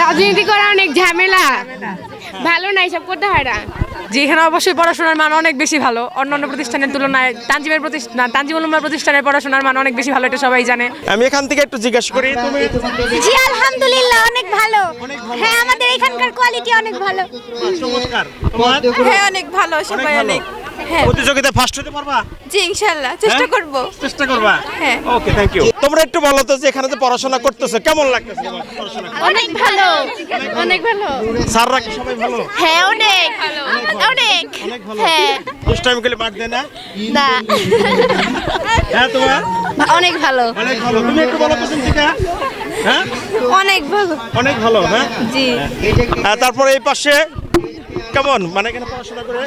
রাজনীতি করা অনেক ঝামেলা। ভালো না এসব করতে হয় না। যে এখানে অবশ্যই পড়াশোনার মান অনেক বেশি ভালো। অন্যান্য প্রতিষ্ঠানের তুলনায় তানজিমের প্রতিষ্ঠান তানজিমুল উলুমার প্রতিষ্ঠানের পড়াশোনার মান অনেক বেশি ভালো এটা সবাই জানে। আমি এখান থেকে একটু জিজ্ঞাসা করি তুমি জি আলহামদুলিল্লাহ অনেক ভালো। হ্যাঁ আমাদের এখানকার কোয়ালিটি অনেক ভালো। চমৎকার। হ্যাঁ অনেক ভালো সবাই অনেক। হ্যাঁ। প্রতিযোগিতায় ফার্স্ট হতে পারবা? জি ইনশাল্লাহ চেষ্টা হ্যাঁ? করব। চেষ্টা করবা? হ্যাঁ। ওকে থ্যাংক ইউ তোমরা একটু বলো তো যে এখানে যে পড়াশোনা করতেছো কেমন লাগতেছে? অনেক ভালো। অনেক ভালো। স্যাররা কি সবাই ভালো? হ্যাঁ অনেক। অনেক অনেক। ভালো। হ্যাঁ। দুষ্টাইম করলে মার দেয় না? না। হ্যাঁ তোমার? অনেক ভালো। অনেক ভালো। তুমি একটু বলো থেকে হ্যাঁ? অনেক ভালো। অনেক ভালো হ্যাঁ? জি। আর তারপরে এই পাশে কেমন? মানে এখানে পড়াশোনা করে?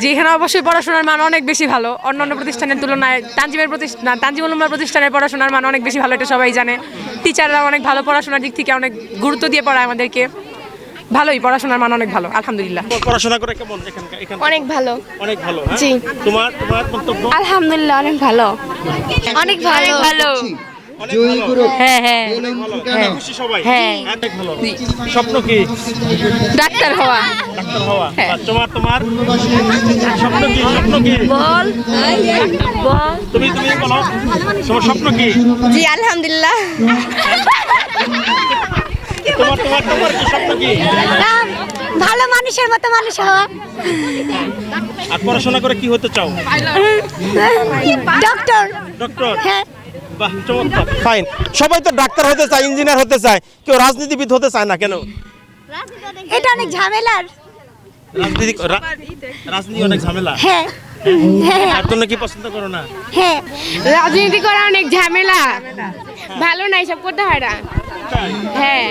যে এখানে অবশ্যই পড়াশোনার মান অনেক বেশি ভালো। অন্যান্য প্রতিষ্ঠানের তুলনায় তানজিমের প্রতিষ্ঠান তানজিমুল উলুমার প্রতিষ্ঠানের পড়াশোনার মান অনেক বেশি ভালো এটা সবাই জানে। টিচাররা অনেক ভালো পড়াশোনার দিক থেকে অনেক গুরুত্ব দিয়ে পড়ায় আমাদেরকে। ভালোই পড়াশোনার মান অনেক ভালো আলহামদুলিল্লাহ। পড়াশোনা করে কেমন এখান অনেক ভালো। অনেক ভালো হ্যাঁ? জি। তোমার তোমার মন্তব্য? আলহামদুলিল্লাহ অনেক ভালো। অনেক ভালো। ভালো হ্যাঁ হ্যাঁ। ভালো হ্যাঁ খুশি সবাই? হ্যাঁ। অনেক ভালো। স্বপ্ন কি? ডাক্তার হওয়া। ডাক্তার হওয়া। তোমার তোমার? স্বপ্ন কি? স্বপ্ন কি? বল। বল। তুমি তুমি বলো। তোমার স্বপ্ন কি? জি আলহামদুলিল্লাহ। তোমার তোমার তোমার কি স্বপ্ন কি? ভালো মানুষের মতো মানুষ হওয়া। আর পড়াশোনা করে কি হতে চাও? ডক্টর। ডক্টর? হ্যাঁ। ফাইন সবাই তো ডাক্তার হতে চায় ইঞ্জিনিয়ার হতে চায় কেউ রাজনীতিবিদ হতে চায় না কেন? এটা অনেক ঝামেলার। রাজনীতি রাজনীতি অনেক ঝামেলা। হ্যাঁ। হ্যাঁ। আর তোমরা কি পছন্দ করো না? হ্যাঁ। রাজনীতি করা অনেক ঝামেলা। ভালো না এসব করতে হয় না। হ্যাঁ।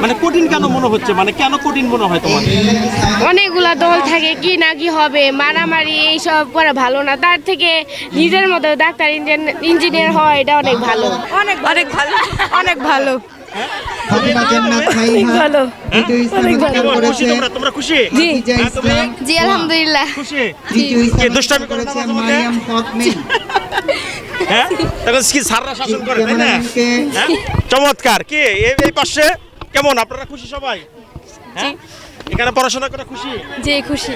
মানে কঠিন কেন মনে হচ্ছে? মানে কেন কঠিন মনে হয় তোমার অনেকগুলা দল থাকে কি না কি হবে মারামারি এইসব করা ভালো না। তার থেকে নিজের মতো ডাক্তার ইঞ্জিনিয়ার হওয়া এটা অনেক ভালো। অনেক অনেক ভালো। অনেক ভালো। জি। আলহামদুলিল্লাহ। হ্যাঁ? তখন কি সাররা শাসন করে তাই না? হ্যাঁ? চমৎকার। কি এই এই পাশে কেমন? আপনারা খুশি সবাই? হ্যাঁ? এখানে পড়াশোনা করে খুশি? জি খুশি।